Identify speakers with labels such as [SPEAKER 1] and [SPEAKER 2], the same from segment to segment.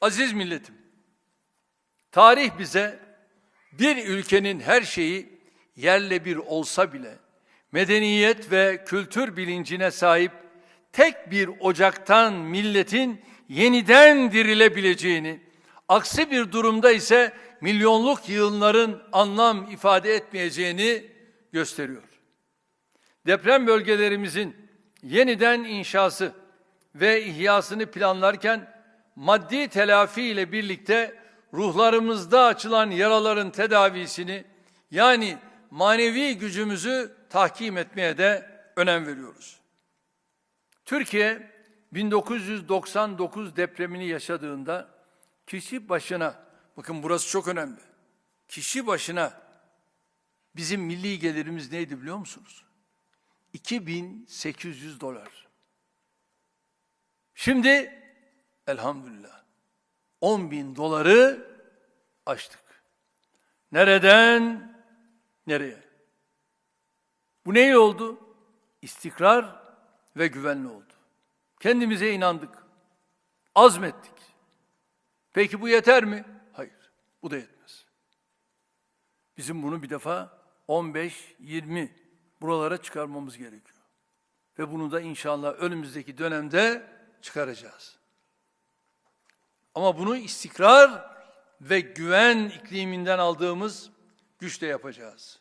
[SPEAKER 1] Aziz milletim, tarih bize bir ülkenin her şeyi yerle bir olsa bile medeniyet ve kültür bilincine sahip tek bir ocaktan milletin yeniden dirilebileceğini, aksi bir durumda ise milyonluk yığınların anlam ifade etmeyeceğini gösteriyor. Deprem bölgelerimizin yeniden inşası ve ihyasını planlarken maddi telafi ile birlikte ruhlarımızda açılan yaraların tedavisini yani manevi gücümüzü tahkim etmeye de önem veriyoruz. Türkiye 1999 depremini yaşadığında kişi başına bakın burası çok önemli. Kişi başına bizim milli gelirimiz neydi biliyor musunuz? 2800 dolar. Şimdi elhamdülillah 10 bin doları aştık. Nereden nereye? Bu neyle oldu? İstikrar ve güvenli oldu. Kendimize inandık. Azmettik. Peki bu yeter mi? Hayır. Bu da yetmez. Bizim bunu bir defa 15, 20 buralara çıkarmamız gerekiyor. Ve bunu da inşallah önümüzdeki dönemde çıkaracağız. Ama bunu istikrar ve güven ikliminden aldığımız güçle yapacağız.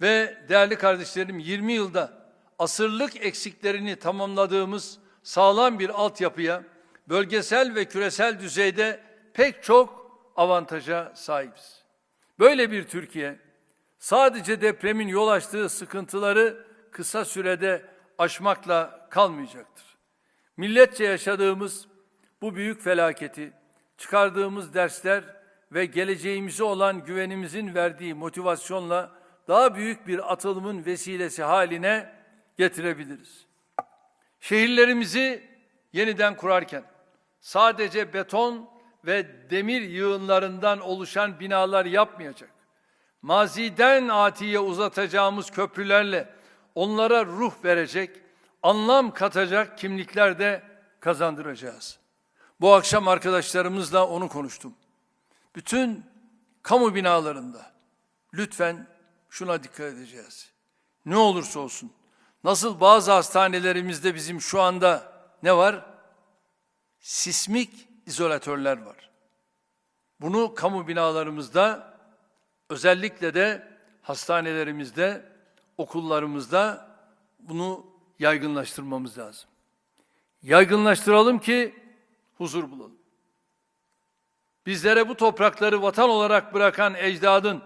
[SPEAKER 1] Ve değerli kardeşlerim 20 yılda asırlık eksiklerini tamamladığımız sağlam bir altyapıya bölgesel ve küresel düzeyde pek çok avantaja sahibiz. Böyle bir Türkiye sadece depremin yol açtığı sıkıntıları kısa sürede aşmakla kalmayacaktır. Milletçe yaşadığımız bu büyük felaketi, çıkardığımız dersler ve geleceğimize olan güvenimizin verdiği motivasyonla daha büyük bir atılımın vesilesi haline getirebiliriz. Şehirlerimizi yeniden kurarken sadece beton ve demir yığınlarından oluşan binalar yapmayacak. Maziden atiye uzatacağımız köprülerle onlara ruh verecek, anlam katacak kimlikler de kazandıracağız. Bu akşam arkadaşlarımızla onu konuştum. Bütün kamu binalarında lütfen şuna dikkat edeceğiz. Ne olursa olsun. Nasıl bazı hastanelerimizde bizim şu anda ne var? Sismik izolatörler var. Bunu kamu binalarımızda özellikle de hastanelerimizde, okullarımızda bunu yaygınlaştırmamız lazım. Yaygınlaştıralım ki huzur bulalım. Bizlere bu toprakları vatan olarak bırakan ecdadın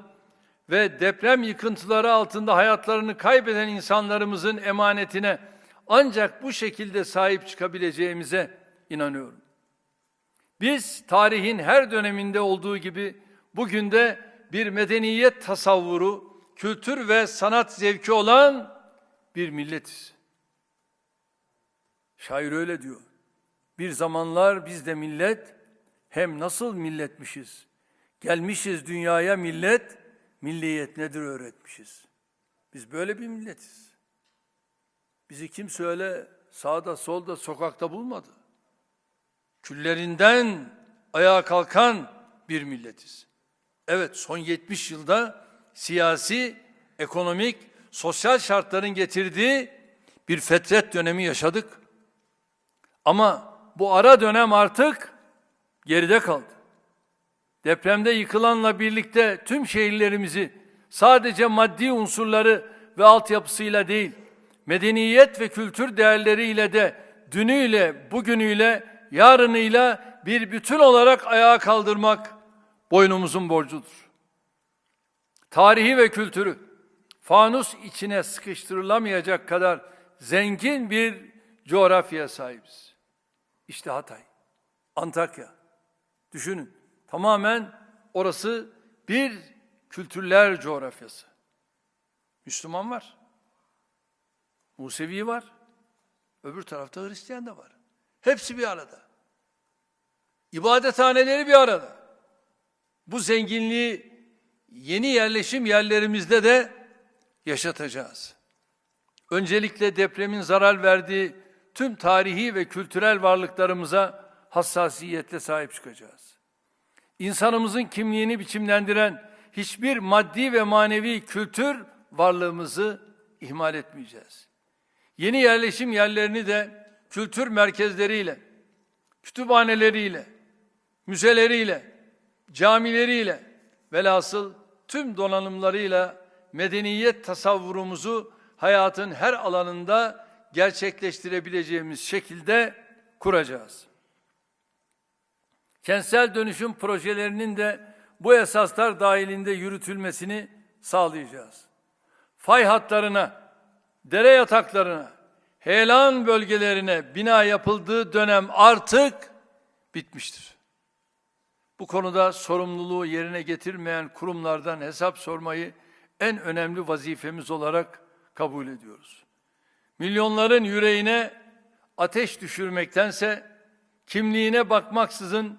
[SPEAKER 1] ve deprem yıkıntıları altında hayatlarını kaybeden insanlarımızın emanetine ancak bu şekilde sahip çıkabileceğimize inanıyorum. Biz tarihin her döneminde olduğu gibi bugün de bir medeniyet tasavvuru, kültür ve sanat zevki olan bir milletiz. Şair öyle diyor. Bir zamanlar biz de millet hem nasıl milletmişiz? Gelmişiz dünyaya millet, milliyet nedir öğretmişiz. Biz böyle bir milletiz. Bizi kimse öyle sağda solda sokakta bulmadı. Küllerinden ayağa kalkan bir milletiz. Evet son 70 yılda siyasi, ekonomik, sosyal şartların getirdiği bir fetret dönemi yaşadık. Ama bu ara dönem artık geride kaldı. Depremde yıkılanla birlikte tüm şehirlerimizi sadece maddi unsurları ve altyapısıyla değil, medeniyet ve kültür değerleriyle de dünüyle, bugünüyle, yarınıyla bir bütün olarak ayağa kaldırmak boynumuzun borcudur. Tarihi ve kültürü fanus içine sıkıştırılamayacak kadar zengin bir coğrafyaya sahibiz. İşte Hatay, Antakya. Düşünün tamamen orası bir kültürler coğrafyası. Müslüman var. Musevi var. Öbür tarafta Hristiyan da var. Hepsi bir arada. İbadethaneleri bir arada. Bu zenginliği yeni yerleşim yerlerimizde de yaşatacağız. Öncelikle depremin zarar verdiği tüm tarihi ve kültürel varlıklarımıza hassasiyetle sahip çıkacağız. İnsanımızın kimliğini biçimlendiren hiçbir maddi ve manevi kültür varlığımızı ihmal etmeyeceğiz. Yeni yerleşim yerlerini de kültür merkezleriyle, kütüphaneleriyle, müzeleriyle, camileriyle velhasıl tüm donanımlarıyla medeniyet tasavvurumuzu hayatın her alanında gerçekleştirebileceğimiz şekilde kuracağız. Kentsel dönüşüm projelerinin de bu esaslar dahilinde yürütülmesini sağlayacağız. Fay hatlarına, dere yataklarına, heyelan bölgelerine bina yapıldığı dönem artık bitmiştir. Bu konuda sorumluluğu yerine getirmeyen kurumlardan hesap sormayı en önemli vazifemiz olarak kabul ediyoruz. Milyonların yüreğine ateş düşürmektense kimliğine bakmaksızın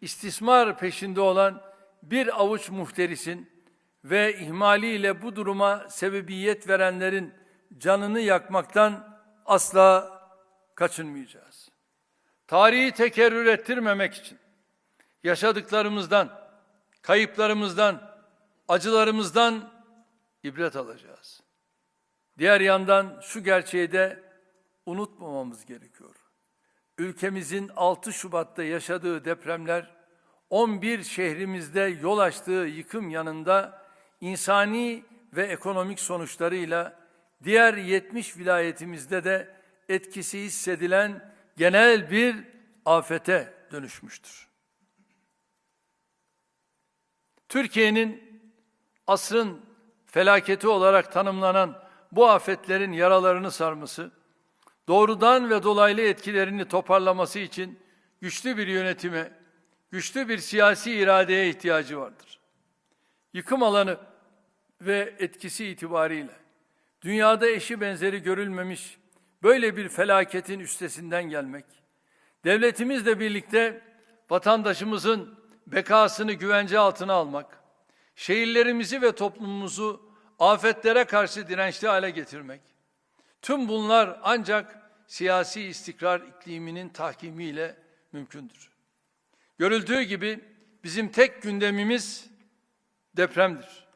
[SPEAKER 1] istismar peşinde olan bir avuç muhterisin ve ihmaliyle bu duruma sebebiyet verenlerin canını yakmaktan asla kaçınmayacağız. Tarihi tekerrür ettirmemek için yaşadıklarımızdan, kayıplarımızdan, acılarımızdan ibret alacağız. Diğer yandan şu gerçeği de unutmamamız gerekiyor. Ülkemizin 6 Şubat'ta yaşadığı depremler 11 şehrimizde yol açtığı yıkım yanında insani ve ekonomik sonuçlarıyla diğer 70 vilayetimizde de etkisi hissedilen genel bir afete dönüşmüştür. Türkiye'nin asrın felaketi olarak tanımlanan bu afetlerin yaralarını sarması, doğrudan ve dolaylı etkilerini toparlaması için güçlü bir yönetime, güçlü bir siyasi iradeye ihtiyacı vardır. Yıkım alanı ve etkisi itibariyle dünyada eşi benzeri görülmemiş böyle bir felaketin üstesinden gelmek, devletimizle birlikte vatandaşımızın bekasını güvence altına almak, şehirlerimizi ve toplumumuzu afetlere karşı dirençli hale getirmek. Tüm bunlar ancak siyasi istikrar ikliminin tahkimiyle mümkündür. Görüldüğü gibi bizim tek gündemimiz depremdir.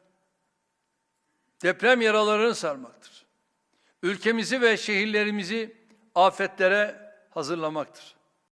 [SPEAKER 1] Deprem yaralarını sarmaktır. Ülkemizi ve şehirlerimizi afetlere hazırlamaktır.